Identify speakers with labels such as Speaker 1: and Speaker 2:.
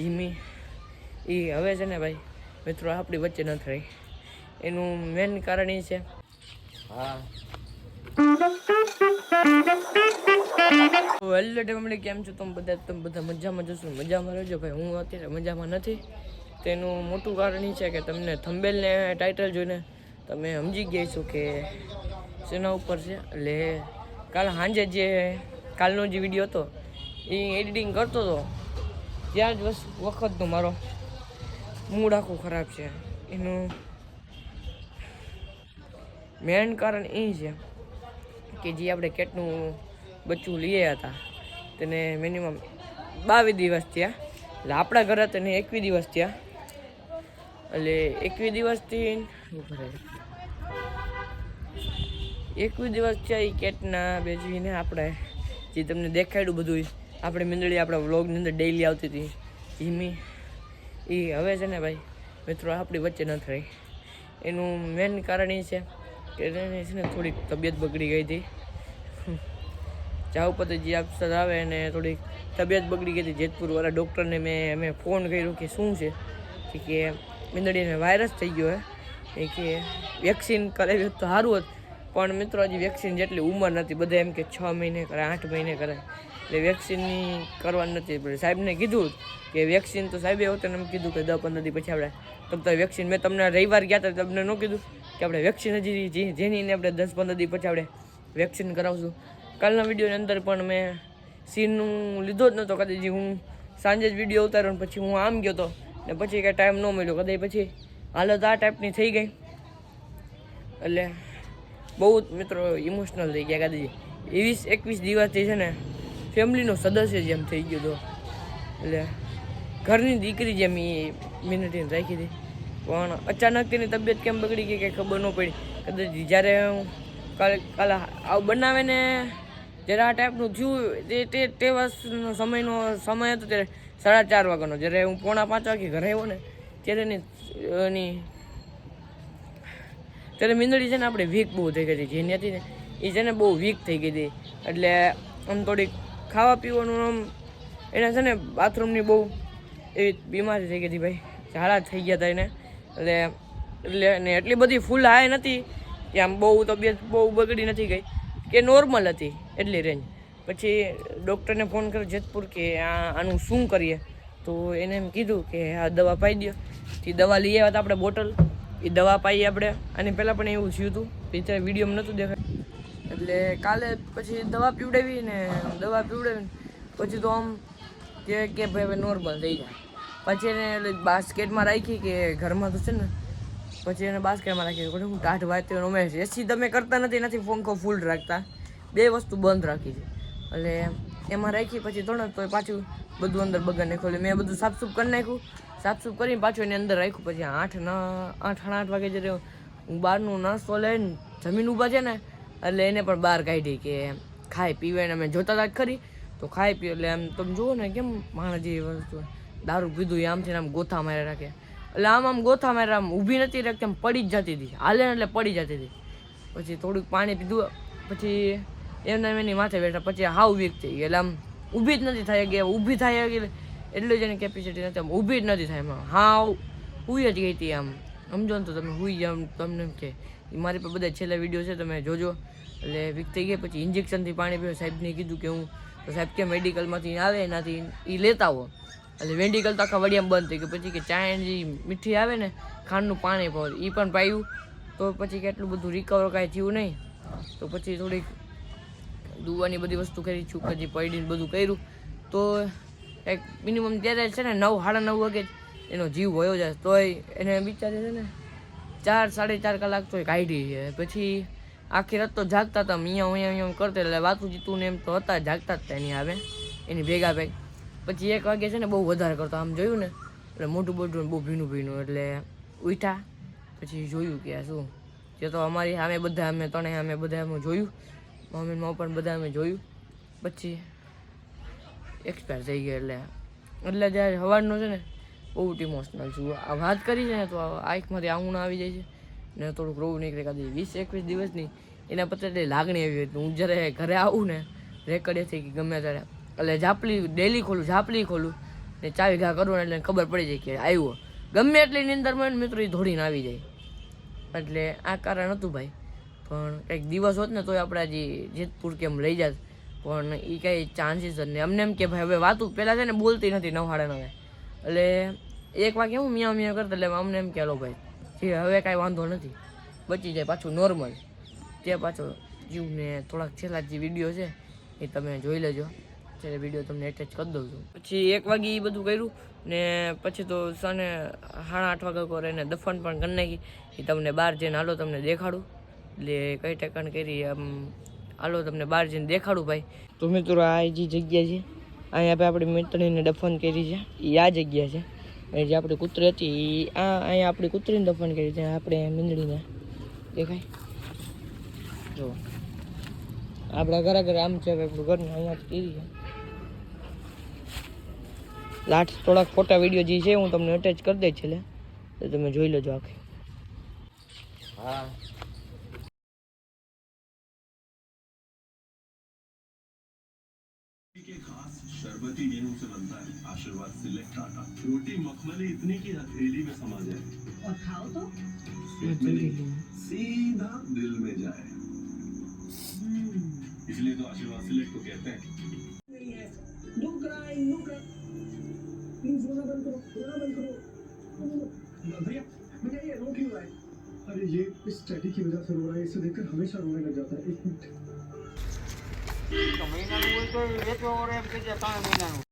Speaker 1: ધીમી એ હવે છે ને ભાઈ મિત્રો આપણી વચ્ચે ન રહી એનું મેન કારણ એ છે. હા. હેલો તમને કેમ છો? તમે બધા તમે બધા મજામાં જશો મજામાં રહેજો ભાઈ. હું અત્યારે મજામાં નથી. તેનું મોટું કારણ એ છે કે તમને થંબેલને ટાઇટલ જોઈને તમે સમજી ગયા છો કે શેના ઉપર છે? એટલે કાલ સાંજે જે કાલનો જે વીડિયો હતો એ એડિટિંગ કરતો હતો. ત્યાં જ વખતનો મારો મૂડ આખો ખરાબ છે. એનું મેન કારણ એ છે કે જે આપણે કેટનું બચ્ચું લઈએ હતા, તેને મિનિમમ બાવીસ દિવસ થયા. એટલે આપણા ઘરે તેને એકવીસ દિવસ થયા. એટલે એકવીસ દિવસથી એકવીસ દિવસ થયા એ કેટના બેસીને આપણે જે તમને દેખાડ્યું બધું આપણે મીંદડી આપણા વ્લોગની અંદર ડેઈલી આવતી હતી. ધીમી એ હવે છે ને ભાઈ, મિત્રો, આપણી વચ્ચે ન થઈ એનું મેન કારણ એ છે કે એને છે ને થોડીક તબિયત બગડી ગઈ હતી. જાવ પતે જે અફસર આવે એને થોડીક તબિયત બગડી ગઈ હતી. જેતપુરવાળા ડૉક્ટરને મેં અમે ફોન કર્યો કે શું છે? કે મીંદડીને વાયરસ થઈ ગયો હે. કે વેક્સિન કરાવી હોત તો સારું હોત. પણ મિત્રો, હજી વેક્સિન જેટલી ઉંમર નથી, બધા એમ કે છ મહિને કરે, આઠ મહિને કરે. એટલે વેક્સિનની કરવાની નથી. પણ સાહેબને કીધું કે વેક્સિન તો સાહેબે હોતે એમ કીધું કે દસ પંદર દી પછી આપણે તમ વેક્સિન મેં તમને રવિવાર ગયા હતા તમને ન કીધું કે આપણે વેક્સિન હજી જેની આપણે દસ પંદર દી પછી આપણે વેક્સિન કરાવશું. કાલના વિડીયોની અંદર પણ મેં સીનનું લીધો જ નહોતો કદાચ હું સાંજે જ વીડિયો ઉતાર્યો પછી હું આમ ગયો હતો ને પછી કાંઈ ટાઈમ ન મળ્યો. કદાચ પછી હાલત આ ટાઈપની થઈ ગઈ. એટલે બહુ જ મિત્રો ઇમોશનલ થઈ ગયા કદાચ. વીસ એકવીસ દિવસથી છે ને ફેમિલીનો સદસ્ય જેમ થઈ ગયો હતો એટલે ઘરની દીકરી જેમ એ મિનિટીને રાખી હતી. પણ અચાનક તેની તબિયત કેમ બગડી ગઈ કંઈ ખબર ન પડી. કદાચ જ્યારે હું કાલે કાલે આવું બનાવીને જ્યારે આ ટાઈપનું થયું, તે તે તે વર્ષનો સમયનો સમય હતો ત્યારે સાડા ચાર વાગ્યાનો. જ્યારે હું પોણા પાંચ વાગે ઘરે આવ્યો ને, ત્યારે એની ત્યારે મીંદડી છે ને આપણે વીક બહુ થઈ ગઈ હતી. જેની હતી ને એ છે ને બહુ વીક થઈ ગઈ હતી. એટલે આમ થોડીક ખાવા પીવાનું આમ એને છે ને બાથરૂમની બહુ એવી બીમારી થઈ ગઈ હતી ભાઈ. ઝાડા થઈ ગયા હતા એને. એટલે એટલે ને એટલી બધી ફૂલ હાય નથી. કે આમ બહુ તબિયત બહુ બગડી નથી ગઈ. કે નોર્મલ હતી એટલી રેન્જ પછી ડૉક્ટરને ફોન કર્યો જેતપુર કે આ આનું શું કરીએ? તો એને એમ કીધું કે આ દવા પાઈ દો તે દવા લઈ આવ્યા હતા આપણે બોટલ એ દવા પાઈ આપણે. અને પહેલાં પણ એવું થયું હતું. બિચારા વિડીયોમાં નહોતું દેખાય. એટલે કાલે પછી દવા પીવડાવી ને દવા પીવડાવી પછી તો આમ કે કે ભાઈ હવે નોર્મલ થઈ જાય. પછી એને એટલે બાસ્કેટમાં રાખી કે ઘરમાં તો છે ને, પછી એને બાસ્કેટમાં રાખી હું ટાઢ વાંચતી રમે છે એસી તમે કરતા નથી નથી પંખો ફૂલ રાખતા. બે વસ્તુ બંધ રાખી છે. એટલે એમાં રાખી, પછી ત્રણ તો પાછું બધું અંદર બગાડ નાખ્યું. એટલે મેં બધું સાફસૂફ કરી નાખ્યું. સાફસૂફ કરીને પાછું એની અંદર રાખ્યું. પછી આઠ ન આઠ સાડા આઠ વાગે જ્યારે હું બહારનું નાસ્તો લઈને જમીન ઊભા છે ને, એટલે એને પણ બહાર કાઢી કે ખાઈ પીવે ને અમે જોતા જ ખરી. તો ખાઈ પીએ એટલે આમ તમે જુઓ ને કેમ માણસ જેવી વસ્તુ દારૂ પીધું આમથી આમ ગોથા મારે રાખે. એટલે આમ આમ ગોથા મારે આમ ઊભી નથી રાખતી, આમ પડી જ જતી હતી. હાલે એટલે પડી જતી હતી. પછી થોડુંક પાણી પીધું, પછી એમને એની માથે બેઠા, પછી હાવ વીક થઈ ગઈ. એટલે આમ ઊભી જ નથી થાય કે ઊભી થાય કે એટલી જ એની કેપેસિટી નથી, આમ ઊભી જ નથી થાય એમાં. હા હુઈ જ ગઈ હતી આમ. સમજો ને તો તમે હુઈ જાવ તમને એમ કે મારી પર બધા છેલ્લા વીડિયો છે, તમે જોજો. એટલે વીક થઈ ગઈ, પછી ઇન્જેક્શનથી પાણી પીવું, સાહેબને કીધું કે હું, તો સાહેબ કે મેડિકલમાંથી આવે, એનાથી એ લેતા આવો. એટલે મેડિકલ તો આખા વડિયામાં બંધ થઈ ગયું પછી કે ચાયની મીઠી આવે ને, ખાંડનું પાણી પાવ. એ પણ પાયું. તો પછી કેટલું બધું રિકવર કાંઈ થયું નહીં. તો પછી થોડીક દુવાની બધી વસ્તુ કરી છું પછી પડીને બધું કર્યું. તો એક મિનિમમ ત્યારે છે ને નવ, સાડા નવ વાગે એનો જીવ વયો જાય, તોય એને બિચારે છે ને ચાર, સાડી ચાર કલાક તોય કાઢી છે. પછી આખી રાત તો જાગતા હતા અહીંયા અહીંયા અહીંયા કરતા એટલે વાતું જીતું ને એમ તો હતા, જાગતા જ એની આવે. એની ભેગા ભેગ. પછી એક વાગે છે ને બહુ વધારે કરતો, આમ જોયું ને, એટલે મોટું મોટું બહુ ભીનું ભીનું, એટલે ઉઠા પછી જોયું કે શું? જે તો અમારી સામે બધા અમે, ત્રણેય અમે બધા અમે જોયું. મમ્મી ને પણ બધા અમે જોયું. પછી એક્સપાયર થઈ ગયા એટલે. એટલે જ્યારે સવારનો છે ને, બહુ ઇમોશનલ છું. આ વાત કરી છે ને, તો આંખમાંથી આંગણ આવી જાય છે. ને થોડુંક રોવું નીકળે કાદી વીસ, એકવીસ દિવસની, એના પછી લાગણી આવી હતી હું જ્યારે ઘરે આવું ને રેકડીએથી કે ગમે ત્યારે. એટલે ઝાપલી ડેલી ખોલું ઝાપલી ખોલું. ને ચાવી ઘા કરું એટલે ખબર પડી જાય કે આવ્યો. ગમે એટલી નિંદરમાં મિત્રો, એ ધોડીને આવી જાય. એટલે આ કારણ હતું ભાઈ. પણ કંઈક દિવસ હોત ને, તોય આપણે હજી જેતપુર કેમ લઈ જાત. પણ એ કંઈ ચાન્સીસ જ નહીં. અમને એમ કે ભાઈ, હવે વાતું પહેલાં છે ને બોલતી નથી નવાડે નવે એટલે એક વાગે હું મિયા મિયા કરતા, એટલે અમને એમ કે લો ભાઈ, જે હવે કાંઈ વાંધો નથી. બચી જાય પાછું નોર્મલ તે પાછો જીવને થોડાક છેલ્લા જે વીડિયો છે, એ તમે જોઈ લેજો. ત્યારે વીડિયો તમને એટેચ કરી દઉં છું. પછી એક વાગે એ બધું કર્યું ને પછી તો સને સાડા આઠ વાગે કરે એને દફન પણ કરી નાખી. એ તમને બહાર જઈને હાલો તમને દેખાડું. એટલે કઈ ટેકન કરી, આમ હાલો તમને બહાર જઈને દેખાડું ભાઈ. તો મિત્રો આ જે જગ્યા છે અહીંયા આપણે આપણી મિત્રીને દફન કરી છે. એ આ જગ્યા છે. અને જે આપણી કૂતરી હતી એ આ અહીંયા આપણી કૂતરીને દફન કરી છે. આપણે મીંદડીને દેખાય. જો. આપણા ઘરે ઘરે આમ છે આપણું ઘર અહીંયા જ કીધી છે. લાસ્ટ થોડાક ફોટા વીડિયો જે છે હું તમને અટેચ કરી દઈશ એટલે. તો તમે જોઈ લેજો આખી. હા.
Speaker 2: शरबती गेहूँ से बनता है। आशीर्वाद सिलेक्ट आटा रोटी मखमली इतनी की हथेली में समा जाए
Speaker 3: और खाओ तो।
Speaker 2: सीधा दिल में जाए। इसलिए तो आशीर्वाद सिलेक्ट को कहते हैं।
Speaker 4: नो क्राई प्लीज़ रोना बंद करो रोना बंद करो। भैया भैया ये रो क्यों रहा है अरे ये इस टैटी की वजह से रो रहा है इसे देखकर हमेशा रोने लग जाता है। एक मिनट।
Speaker 1: મહિનાનું હોય તો વેચવા વાળો એમ કે ત્રણ મહિનાનું.